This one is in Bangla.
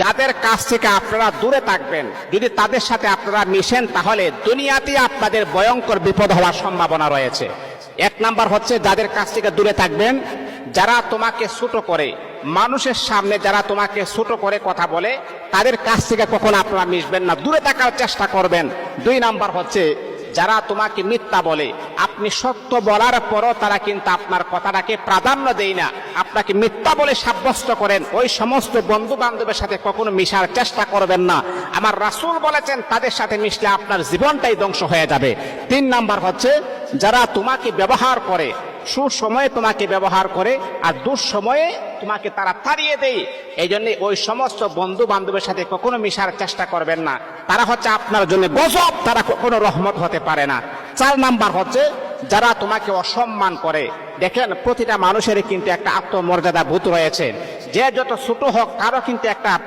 যাদের কাছ থেকে আপনারা দূরে থাকবেন, যদি তাদের সাথে আপনারা মিশেন, তাহলে দুনিয়াতে আপনাদের ভয়ঙ্কর বিপদ হওয়ার সম্ভাবনা রয়েছে। এক নাম্বার হচ্ছে, যাদের কাছ থেকে দূরে থাকবেন, যারা তোমাকে ছোট করে, মানুষের সামনে যারা তোমাকে ছোট করে কথা বলে, তাদের কাছ থেকে কখনো আপনারা মিশবেন না। দূরে থাকার চেষ্টা করবেন। দুই নাম্বার হচ্ছে যারা তোমাকে মিথ্যা বলে, আপনি সত্য বলার পরও তারা কিন্তু আপনার কথাটাকে প্রাধান্য দেয় না। আপনাকে মিথ্যা বলে সাব্যস্ত করেন। ওই সমস্ত বন্ধু বান্ধবের সাথে কখনো মিশার চেষ্টা করবেন না। আমার রাসুল বলেছেন, তাদের সাথে মিশলে আপনার জীবনটাই ধ্বংস হয়ে যাবে। তিন নাম্বার হচ্ছে, যারা তোমাকে ব্যবহার করে সুসময়ে তোমাকে ব্যবহার করে আর দুঃসময়ে তোমাকে তারা তাড়িয়ে দেয়। এই জন্য ওই সমস্ত বন্ধু বান্ধবের সাথে কখনো মিশার চেষ্টা করবেন না। তারা হচ্ছে আপনার জন্য গজব, তারা কখনো রহমত হতে পারে না। চার নাম্বার হচ্ছে যারা তোমাকে অসম্মান করে। দেখেন, প্রতিটা মানুষের কিন্তু একটা আত্মমর্যাদা ভূত রয়েছে। যে যত ছোট হোক, তারও কিন্তু একটা